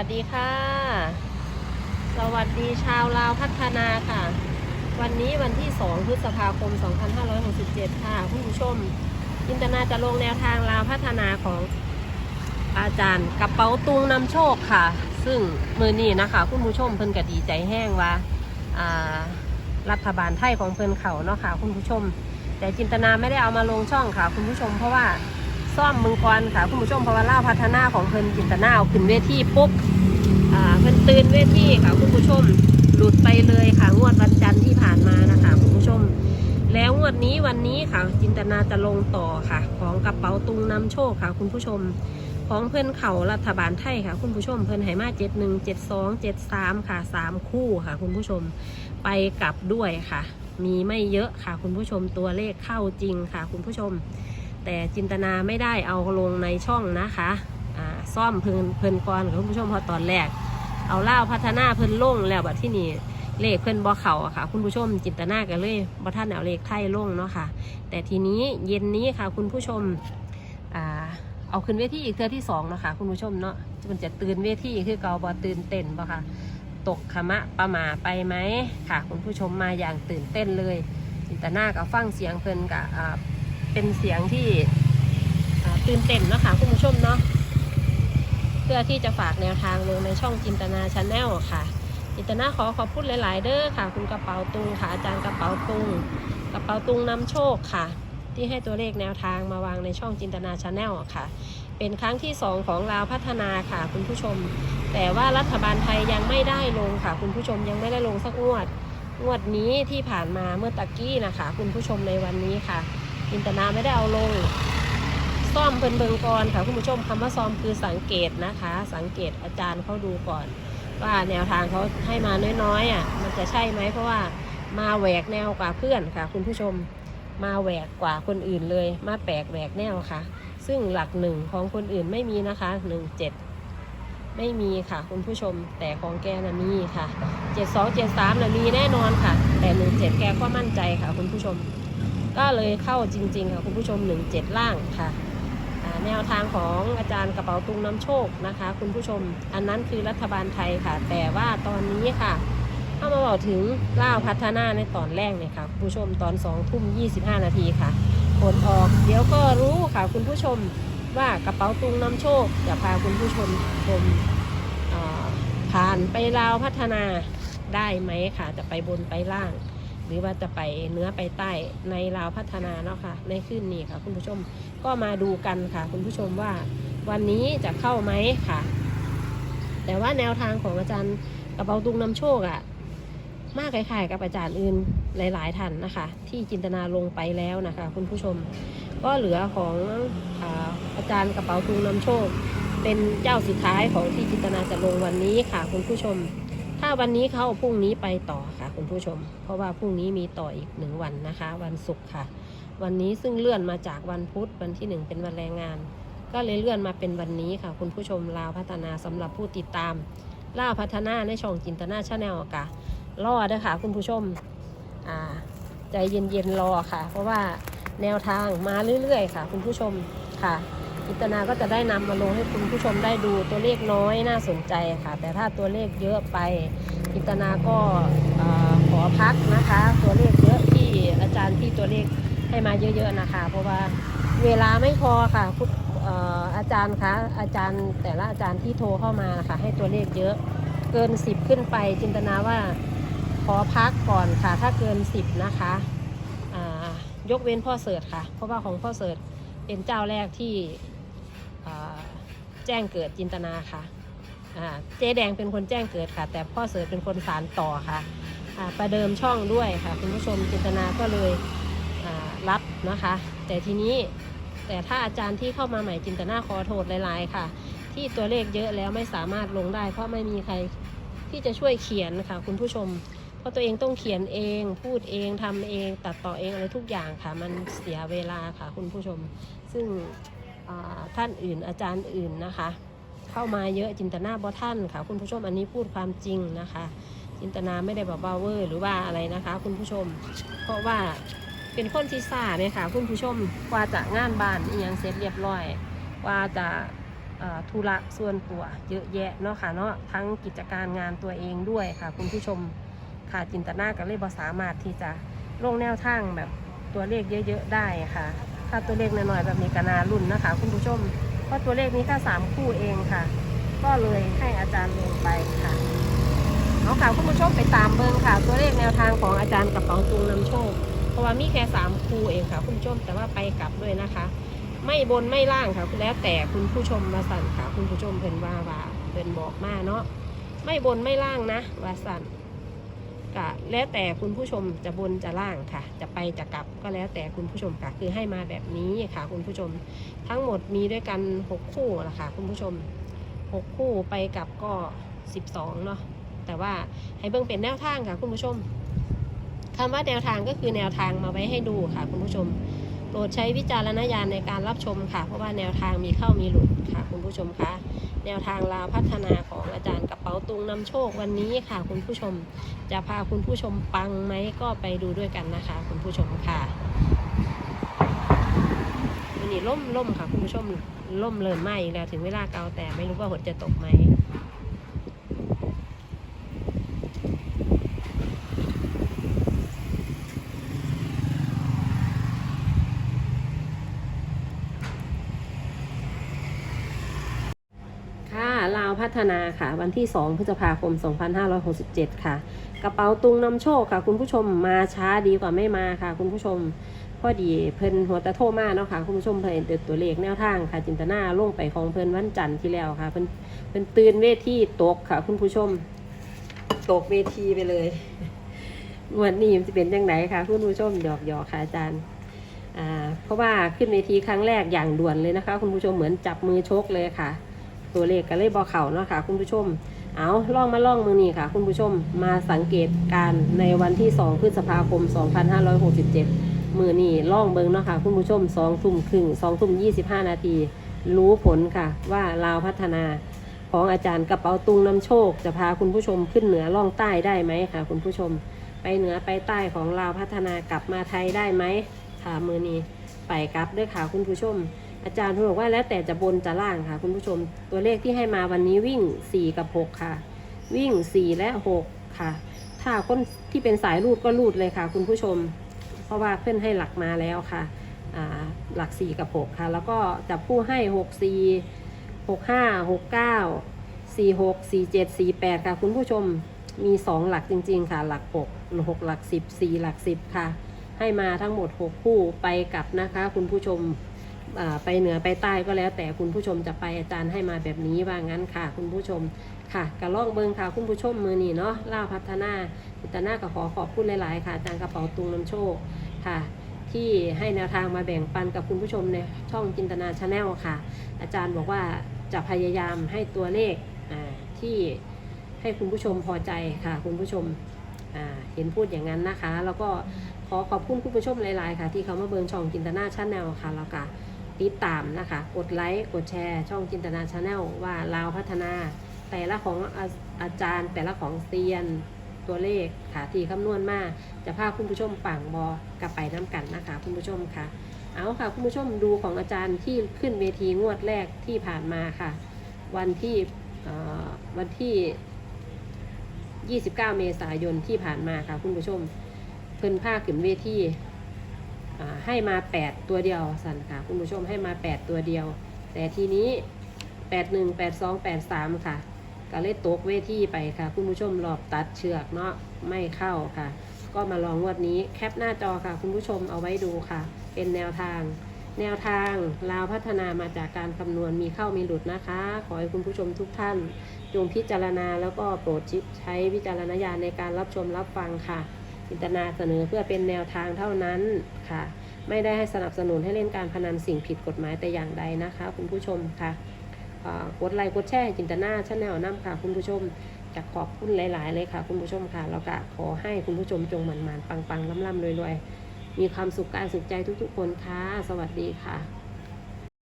วัสดีค่ะ สวัสดีชาวลาวพัฒนาค่ะ วันนี้วันที่ 2 พฤษภาคม 2567 ค่ะคุณผู้ชมจินตนาจะลงแนวทางลาวพัฒนาของอาจารย์กระเป๋าตุงนำโชคค่ะ ซึ่งมือนี้นะคะ คุณผู้ชมเพิ่นก็ดีใจแห้งว่าอ่ารัฐบาลไทยของเพิ่นเขาเนาะค่ะ คุณผู้ชม แต่จินตนาไม่ได้เอามาลงช่องค่ะ คุณผู้ชมเพราะว่า ซ่อมมึงกรค่ะคุณผู้ชมพาวาล่าพัฒนาของเพิ่นจินตนาเอาขึ้นเวทีปุ๊บอ่าเพิ่นตื่นเวทีค่ะคุณผู้ชมหลุดไปเลยค่ะงวดวันจันทร์ที่ผ่านมานะคะคุณผู้ชม แล้วงวดนี้วันนี้ค่ะ จินตนาจะลงต่อค่ะ ของกระเป๋าตุงนำโชคค่ะ คุณผู้ชม ของเพื่อนเขารัฐบาลไทยค่ะ คุณผู้ชม เพื่อนไหมาเจ็ดหนึ่งเจ็ดสองเจ็ดสามค่ะสามคู่ค่ะ คุณผู้ชมไปกลับด้วยค่ะ มีไม่เยอะค่ะ คุณผู้ชมตัวเลขเข้าจริงค่ะ คุณผู้ชม แต่จินตนาไม่ได้เอาลงในช่องนะคะซ่อมเพิ่นเพิ่นก่อนคุณผู้ชมพราะตอนแรก เอาเล่าพัฒนาเพิ่นล่งแล้วแบัดที่นี่เลขเพิ่นบ่เขาอะค่ะ คุณผู้ชมจินตนากันเลยบ่ท่านเอาเลขไทยล่งเนาะค่ะ แต่ทีนี้เย็นนี้ค่ะ คุณผู้ชมอเอาขึ้นเวทีอีกเทือที่สองเนาะคะ คุณผู้ชมเนาะมันจะตื่นเวทีคือเกาบ่ตื่นเต้นบ่ค่ะ ตกขมะประมาไปไหมค่ะ คุณผู้ชมมาอย่างตื่นเต้นเลยจินตนากับฟังเสียงเพิ่นกับ เป็นเสียงที่ตื่นเต้นนะคะคุณผู้ชมเนาะเพื่อที่จะฝากแนวทางลงในช่องจินตนาชาแนลค่ะ จินตนาขอขอบคุณหลาย ๆ เด้อค่ะ คุณกระเป๋าตุงค่ะอาจารย์กระเป๋าตุงกระเป๋าตุงนำโชคค่ะ ที่ให้ตัวเลขแนวทางมาวางในช่องจินตนาชาแนลค่ะ เป็นครั้งที่ 2 ของลาวพัฒนาค่ะ คุณผู้ชม แต่ว่ารัฐบาลไทยยังไม่ได้ลงค่ะ คุณผู้ชมยังไม่ได้ลงสักงวดงวดนี้ที่ผ่านมาเมื่อตะกี้นะคะ คุณผู้ชมในวันนี้ค่ะ จินตนาไม่ได้เอาลง ซ่อมเพิ่นเบิงก่อนค่ะคุณผู้ชมคำว่าซ่อมคือสังเกตนะคะ สังเกตอาจารย์เขาดูก่อน ว่าแนวทางเขาให้มาน้อยๆอะมันจะใช่ไหมเพราะว่ามาแหวกแนวกว่าเพื่อนค่ะ คุณผู้ชมมาแหวกกว่าคนอื่นเลย มาแปลกแหวกแนวค่ะ ซึ่งหลักหนึ่งของคนอื่นไม่มีนะคะหนึ่งเจ็ดไม่มีค่ะคุณผู้ชมแต่ของแกน่ะมีค่ะเจ็ดสองเจ็ดสามน่ะมีแน่นอนค่ะ แต่หนึ่งเจ็ดแกก็มั่นใจค่ะคุณผู้ชม ก็เลยเข้าจริงๆค่ะคุณผู้ชมหนึ่งเจ็ดล่างค่ะแนวทางของอาจารย์กระเป๋าตุงน้ำโชคนะคะ คุณผู้ชม อันนั้นคือรัฐบาลไทยค่ะ แต่ว่าตอนนี้ค่ะถ้ามาบอกถึงล่าวพัฒนาในตอนแรกเนี่ยค่ะคุณผู้ชมตอนสองทุ่มยี่สิบห้านาทีค่ะผลออกเดี๋ยวก็รู้ค่ะคุณผู้ชมว่ากระเป๋าตุงน้ำโชคจะพาคุณผู้ชมชมผ่านไปลาวพัฒนาได้ไหมค่ะ จะไปบนไปล่าง หรือว่าจะไปเนื้อไปใต้ในลาวพัฒนาเนาะค่ะ ในขึ้นนี้ค่ะ คุณผู้ชมก็มาดูกันค่ะ คุณผู้ชมว่าวันนี้จะเข้าไหมค่ะ แต่ว่าแนวทางของอาจารย์กระเป๋าตุงนำโชคอะมากคล้ายๆกับอาจารย์อื่นหลายๆท่านนะคะ ที่จินตนาลงไปแล้วนะคะ คุณผู้ชมก็เหลือของอาอาจารย์กระเป๋าตุงนำโชค เป็นเจ้าสุดท้ายของที่จินตนาจะลงวันนี้ค่ะ คุณผู้ชม ถ้าวันนี้เขาพรุ่งนี้ไปต่อค่ะ คุณผู้ชม เพราะว่าพรุ่งนี้มีต่ออีกหนึ่งวันนะคะ วันศุกร์ค่ะ วันนี้ซึ่งเลื่อนมาจากวันพุธวันที่หนึ่งเป็นวันแรงงาน ก็เลยเลื่อนมาเป็นวันนี้ค่ะ คุณผู้ชมลาวพัฒนาสำหรับผู้ติดตามลาวพัฒนาในช่องจินตนาชาแนลกะรอเด้อค่ะ คุณผู้ชมอ่าใจเย็นๆรอค่ะ เพราะว่าแนวทางมาเรื่อยๆ ค่ะ คุณผู้ชมค่ะ จิตนาก็จะได้นำมาลงให้คุณผู้ชมได้ดูตัวเลขน้อยน่าสนใจค่ะ แต่ถ้าตัวเลขเยอะไปจิตนาก็ขอพักนะคะ ตัวเลขเยอะที่อาจารย์ที่ตัวเลขให้มาเยอะๆนะคะ เพราะว่าเวลาไม่พอค่ะคุณอาจารย์คะอาจารย์แต่ละอาจารย์ที่โทรเข้ามานะคะให้ตัวเลขเยอะเกิน 10 ขึ้นไป จินตนาว่าขอพักก่อนค่ะ ถ้าเกิน 10 นะคะยกเว้นพ่อเสิร์ชค่ะ เพราะว่าของพ่อเสิร์ชเป็นเจ้าแรกที่ แจ้งเกิดจินตนาค่ะเจ๊แดงเป็นคนแจ้งเกิดค่ะ แต่พ่อเสือเป็นคนสารต่อค่ะประเดิมช่องด้วยค่ะ คุณผู้ชมจินตนาก็เลยรับนะคะ แต่ทีนี้แต่ถ้าอาจารย์ที่เข้ามาใหม่จินตนาขอโทษหลายๆค่ะ ที่ตัวเลขเยอะแล้วไม่สามารถลงได้ เพราะไม่มีใครที่จะช่วยเขียนค่ะ คุณผู้ชม เพราะตัวเองต้องเขียนเอง พูดเองทำเอง ตัดต่อเองอะไรทุกอย่างค่ะ มันเสียเวลาค่ะ คุณผู้ชม ซึ่ง ท่านอื่นอาจารย์อื่นนะคะ เข้ามาเยอะจินตนาบอท่านค่ะ คุณผู้ชมอันนี้พูดความจริงนะคะ จินตนาไม่ได้แบบว่าเวอร์หรือว่าอะไรนะคะ คุณผู้ชม เพราะว่าเป็นคนที่ซ่าเนี่ยค่ะ คุณผู้ชมกว่าจะงานบ้านอหยังเสร็จเรียบร้อยกว่าจะธุระส่วนตัวเยอะแยะเนาะค่ะเนาะทั้งกิจการงานตัวเองด้วยค่ะ คุณผู้ชมค่ะจินตนาก็เลยบ่สามารถที่จะลงแนวทางแบบตัวเลขเยอะ ๆ ได้ค่ะ ถ้าตัวเลขน้อยๆแบบนี้ก็นารุ่นนะคะ คุณผู้ชม เพราะตัวเลขนี้แค่สามคู่เองค่ะ ก็เลยให้อาจารย์ลงไปค่ะเอาค่ะคุณผู้ชมไปตามเบิ้งค่ะ ตัวเลขแนวทางของอาจารย์กระเป๋าตุงนำโชค เพราะว่ามีแค่สามคู่เองค่ะ คุณผู้ชมแต่ว่าไปกลับด้วยนะคะ ไม่บนไม่ล่างค่ะแล้วแต่คุณผู้ชมมาสั่นค่ะ คุณผู้ชมเพิ่นว่าว่าเพิ่นบอกมาเนาะไม่บนไม่ล่างนะว่าสั่น ก็แล้วแต่คุณผู้ชมจะบนจะล่างค่ะ จะไปจะกลับก็แล้วแต่คุณผู้ชมค่ะ คือให้มาแบบนี้ค่ะ คุณผู้ชม ทั้งหมดมีด้วยกัน 6 คู่ละค่ะ คุณผู้ชม 6 คู่ไปกลับก็ 12เนาะแต่ว่าให้เบิ่งเป็นแนวทางค่ะ คุณผู้ชมคำว่าแนวทางก็คือแนวทางมาไว้ให้ดูค่ะ คุณผู้ชม โปรดใช้วิจารณญาณในการรับชมค่ะ เพราะว่าแนวทางมีเข้ามีหลุดค่ะ คุณผู้ชมคะแนวทางลาวพัฒนาของอาจารย์กระเป๋าตุงนำโชควันนี้ค่ะ คุณผู้ชม จะพาคุณผู้ชมปังไหมก็ไปดูด้วยกันนะคะ คุณผู้ชมค่ะวันนี้ล่มล่มค่ะ คุณผู้ชมล่มเริ่มไหมอีกแล้วถึงเวลาเกาแต่ไม่รู้ว่าฝนจะตกไหม ค่ะลาว พัฒนาค่ะ วันที่ 2 พฤษภาคม 2567 ค่ะ กระเป๋าตุงนำโชคค่ะ คุณผู้ชมมาช้าดีกว่าไม่มาค่ะ คุณผู้ชมพอดีเพิ่นหัวตะโทมาเนาะค่ะ คุณผู้ชมเพิ่นเดินตัวเลขแนวทางค่ะ จินตนาลงไปของเพิ่นวันจันทร์ที่แล้วค่ะ เพิ่นเพิ่นตื่นเวทีตกค่ะ คุณผู้ชม ตกเวทีไปเลยวันนี้มันจะเป็นยังไงคะคุณผู้ชมหยอกหยอกค่ะอาจารย์เพราะว่าขึ้นเวทีครั้งแรกอย่างด่วนเลยนะคะ คุณผู้ชมเหมือนจับมือชกเลยค่ะ ตัวเลขก็เลยบอเข่าเนาะค่ะ คุณผู้ชม เอาล่องมาล่องมือนี่ค่ะ คุณผู้ชมมาสังเกตการในวันที่ 2 พฤษภาคม 2567 มือนี่ล่องเบิงเนาะค่ะ คุณผู้ชม2ทุ่มครึ่ง2ทุ่ม25 นาที รู้ผลค่ะว่าลาวพัฒนาของอาจารย์กระเป๋าตุงนำโชค จะพาคุณผู้ชมขึ้นเหนือล่องใต้ได้ไหมค่ะ คุณผู้ชม ไปเหนือไปใต้ของลาวพัฒนากลับมาไทยได้ไหมค่ะมือนี้ไปกลับด้วยค่ะคุณผู้ชม อาจารย์พูดบอกว่าแล้วแต่จะบนจะล่างค่ะ คุณผู้ชมตัวเลขที่ให้มาวันนี้วิ่ง 4 กับ 6 ค่ะ วิ่ง 4 และ 6 ค่ะ ถ้าคนที่เป็นสายรูดก็รูดเลยค่ะ คุณผู้ชม เพราะว่าเพื่อนให้หลักมาแล้วค่ะหลัก 4 กับ 6 ค่ะ แล้วก็จับผู้ให้ 6 4 6 5 6 9 4 6 4 7 4 8 ค่ะ คุณผู้ชมมี 2 หลักจริง ๆ ค่ะ หลัก 6 6 หลัก 10 4 หลัก 10 ค่ะ ให้มาทั้งหมด 6 คู่ไปกลับนะคะ คุณผู้ชม ไปเหนือไปใต้ก็แล้ว แต่คุณผู้ชมจะไปอาจารย์ให้มาแบบนี้ว่างั้นค่ะ คุณผู้ชมค่ะกระล่องเบิงค่ะ คุณผู้ชมมือนี่เนาะล่าพัฒนาพัฒนาก็ขอขอบคุณหลาย ๆ ค่ะอาจารย์กระเป๋าตุงน้ำโชคค่ะ ที่ให้แนวทางมาแบ่งปันกับคุณผู้ชมในช่องจินตนาชาแนลค่ะ อาจารย์บอกว่าจะพยายามให้ตัวเลขที่ให้คุณผู้ชมพอใจค่ะ คุณผู้ชมเห็นพูดอย่างนั้นนะคะ แล้วก็ขอขอบคุณคุณผู้ชมหลาย ๆ ค่ะ ที่เขามาเบิงช่องจินตนาชาแนลค่ะแล้วก็ ติดตามนะคะ กดไลค์ กดแชร์ ช่องจินตนาชาแนลว่าลาวพัฒนา แต่ละของอาอาจารย์ แต่ละของเซียนตัวเลขค่ะที่คำนวณมาจะพาคุณผู้ชมปังบอกลับไปน้ำกันนะคะ คุณผู้ชมค่ะ เอาค่ะคุณผู้ชมดูของอาจารย์ที่ขึ้นเวทีงวดแรกที่ผ่านมาค่ะ วันที่วันที่ 29 เมษายนที่ผ่านมาค่ะคุณผู้ชม เพิ่นผ้าขึ้นเวที ให้มา 8 ตัวเดียวสันค่ะคุณผู้ชมให้มา 8 ตัวเดียว แต่ทีนี้ 8 1 8 2 8 3 ค่ะ ก็เลยตกเวทีไปค่ะ คุณผู้ชมรอบตัดเชือกเนาะไม่เข้าค่ะ ก็มาลองงวดนี้แคปหน้าจอค่ะ คุณผู้ชมเอาไว้ดูค่ะ เป็นแนวทาง แนวทางลาวพัฒนามาจากการคำนวณมีเข้ามีหลุดนะคะ ขอให้คุณผู้ชมทุกท่าน จงพิจารณาแล้วก็โปรดใช้วิจารณญาณในการรับชมรับฟังค่ะ จินตนาเสนอเพื่อเป็นแนวทางเท่านั้นค่ะ ไม่ได้ให้สนับสนุนให้เล่นการพนันสิ่งผิดกฎหมายแต่อย่างใดนะคะ คุณผู้ชมค่ะกดไลค์กดแชร์จินตนาชาแนลน้ำค่ะ คุณผู้ชมจะขอบคุณหลาย ๆ เลยค่ะ คุณผู้ชมค่ะ แล้วก็ขอให้คุณผู้ชมจงหมันๆปังๆล่ำๆรวยๆมีความสุขกายสุขใจทุกๆคนค่ะ สวัสดีค่ะ